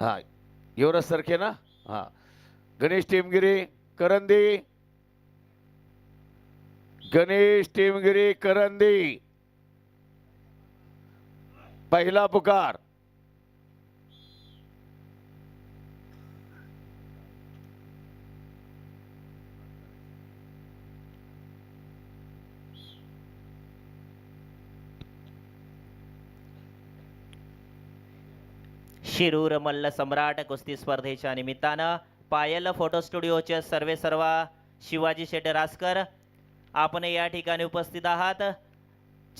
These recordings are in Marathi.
हा युवराज सरखे ना? हा. गणेश टेमगिरे करंदी. गणेश टेमगिरे करंदी. पहिला पुकार. शिरूर मल्ल सम्राट कुस्ती स्पर्धेच्या निमित्तानं पायल फोटो स्टुडिओचे सर्वे सर्वा शिवाजी शेटे रासकर आपण या ठिकाणी उपस्थित आहात.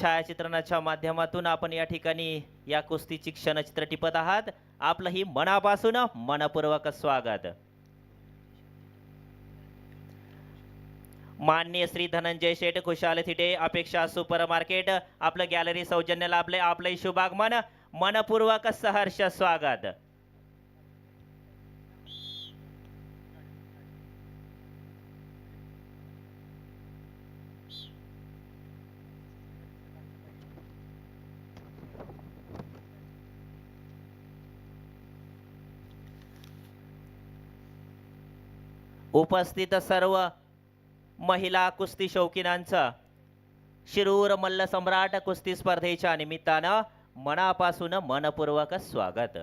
छायाचित्रणाच्या माध्यमातून आपण या ठिकाणी या कुस्तीची क्षणचित्र टिपत आहात. आपलंही मनापासून मनपूर्वक स्वागत. माननीय श्री धनंजय शेठ खुशाल थिटे अपेक्षा सुपर मार्केट आपलं गॅलरी सौजन्य लाभले आपलंही शुभागमन. मनपूर्वक सहर्ष स्वागत. उपस्थित सर्व महिला कुस्ती शौकीनांचं शिरूर मल्ल सम्राट कुस्ती स्पर्धेच्या निमित्तानं मनापासून मनपूर्वक स्वागत.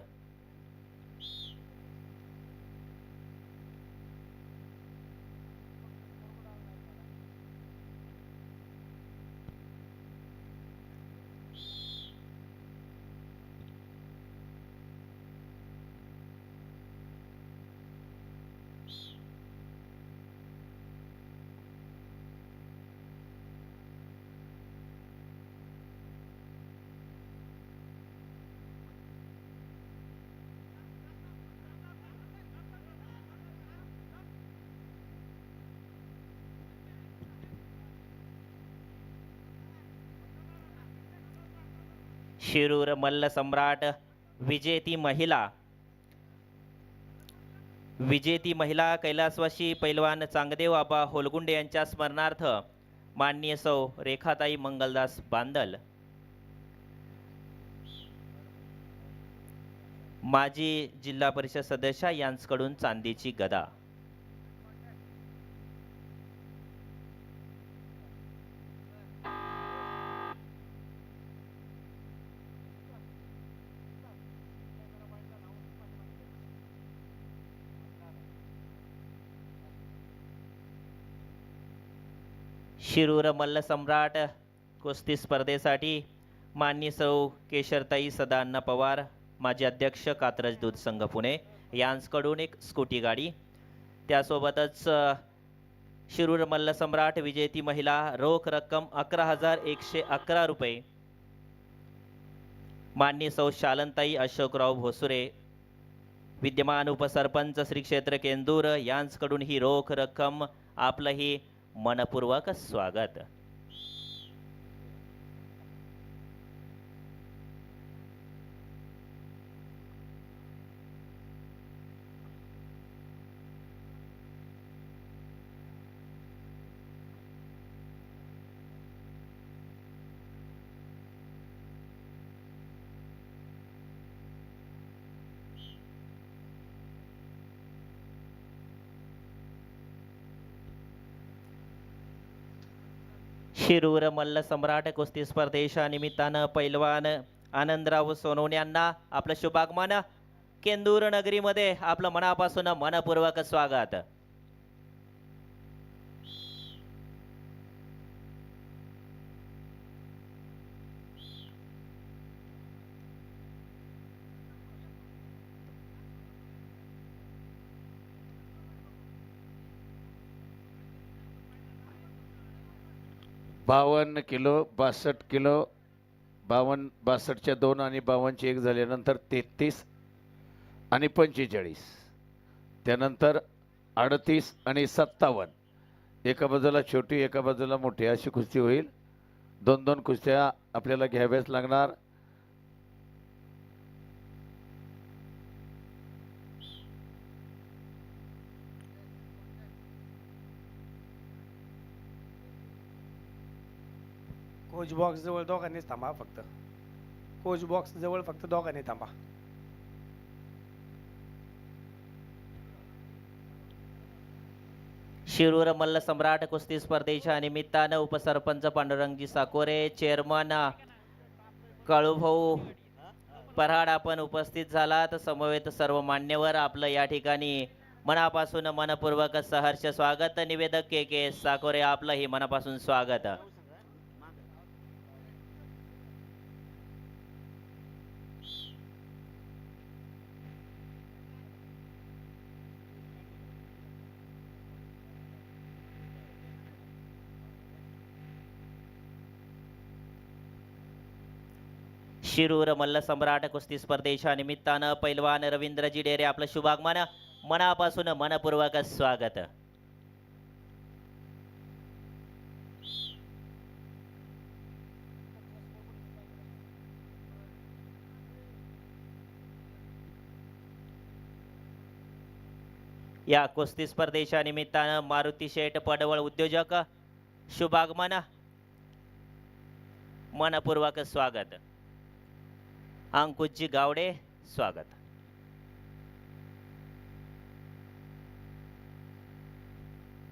शिरूर मल्ल सम्राट विजेती महिला. विजेती महिला कैलासवासी पैलवान चांगदेव आबा होलगुंडे यांच्या स्मरणार्थ माननीय सौ रेखाताई मंगलदास बांदल. माजी जिल्हा परिषद सदस्या यांचकडून चांदीची गदा. शिरूर मल्लसम्राट कुस्ती स्पर्धेसाठी मान्य सौ केशरताई सदाअण्णा पवार माजी अध्यक्ष कात्रज दूध संघ पुणे यांचकडून एक स्कूटी गाडी. त्यासोबतच शिरूर मल्लसम्राट विजेती महिला रोख रक्कम अकरा हजार एकशे अकरा रुपये. मान्य सौ शालनताई अशोकराव भोसुरे विद्यमान उपसरपंच श्री क्षेत्र केंदूर यांचकडून ही रोख रक्कम आपलंही मनपूर्वक स्वागत शिरूर मल्ल सम्राट कुस्ती स्पर्धेच्या निमित्तानं पैलवान आनंदराव सोनवणे यांना आपलं शुभागमन केंदूर नगरीमध्ये आपलं मनापासून मनपूर्वक स्वागत बावन्न किलो बासष्ट किलो बावन्न बासष्टच्या दोन आणि बावन्नचे एक झाल्यानंतर तेहतीस आणि पंचेचाळीस. त्यानंतर अडतीस आणि सत्तावन्न. एका बाजूला छोटी एका बाजूला मोठी. अशी कुस्ती होईल. दोन दोन कुस्त्या आपल्याला घ्याव्याच लागणार. कोच बॉक्सजवळ दोघांनीच थांबा फक्त. कोच बॉक्सजवळ फक्त दोघांनी थांबा. शिरूर मल्ल सम्राट कुस्ती स्पर्धेच्या निमित्तानं उपसरपंच पांडुरंगजी साकोरे चेअरमन कळूभाऊ पराड आपण उपस्थित झालात. समवेत सर्व मान्यवर आपलं या ठिकाणी मनापासून मनपूर्वक सहर्ष स्वागत. निवेदक के के साकोरे आपलंही मनापासून स्वागत. शिरूर मल्ल सम्राट कुस्ती स्पर्धेच्या निमित्तानं पैलवान रवींद्रजी डेरे आपलं शुभागमन मनापासून मनपूर्वक स्वागत या कुस्ती स्पर्धेच्या निमित्तानं मारुती शेठ पडवळ उद्योजक शुभागमन मनपूर्वक स्वागत अंकुशजी गावडे स्वागत.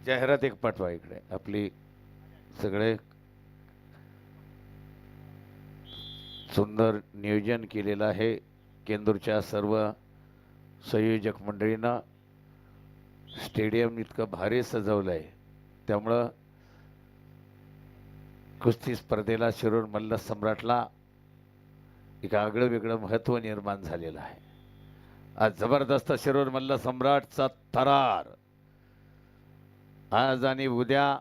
जाहिरात एक पाठवा इकडे. आपली सगळे सुंदर नियोजन केलेलं आहे. केंदूरच्या सर्व संयोजक मंडळींना स्टेडियम इतकं भारी सजवलं आहे त्यामुळं कुस्ती स्पर्धेला शिरूर मल्ल सम्राटला एक आगळं वेगळं महत्त्व निर्माण झालेलं आहे. आज जबरदस्त शिरोर मल्ल सम्राटचा थरार आज आणि उद्या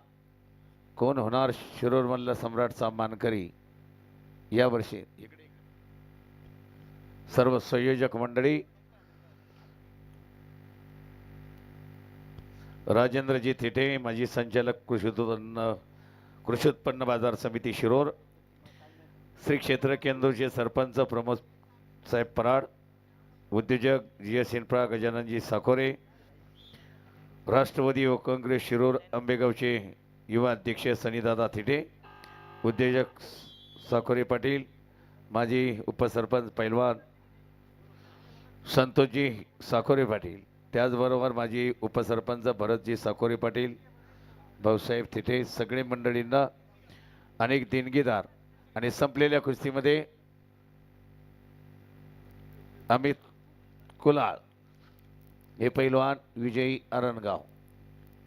कोण होणार शिरोर मल्ल सम्राटचा मानकरी? यावर्षी सर्व संयोजक मंडळी राजेंद्रजी थिटे माजी संचालक कृषी उत्पन्न कृषी उत्पन्न बाजार समिती शिरोर श्री क्षेत्र केंद्रचे सरपंच प्रमोद साहेब पराड उद्योजक जी एस इन्फ्रा गजाननजी साखोरे राष्ट्रवादी व काँग्रेस शिरूर आंबेगावचे युवा अध्यक्ष सनीदादा थिटे उद्योजक साखोरे पाटील माजी उपसरपंच पैलवान संतोषजी साखोरे पाटील त्याचबरोबर माजी उपसरपंच भरतजी साखोरे पाटील भाऊसाहेब थिटे सगळे मंडळींना अनेक देणगीदार आणि संपलेल्या कुस्तीमध्ये अमित कुलाळ हे पैलवान विजयी अरणगाव.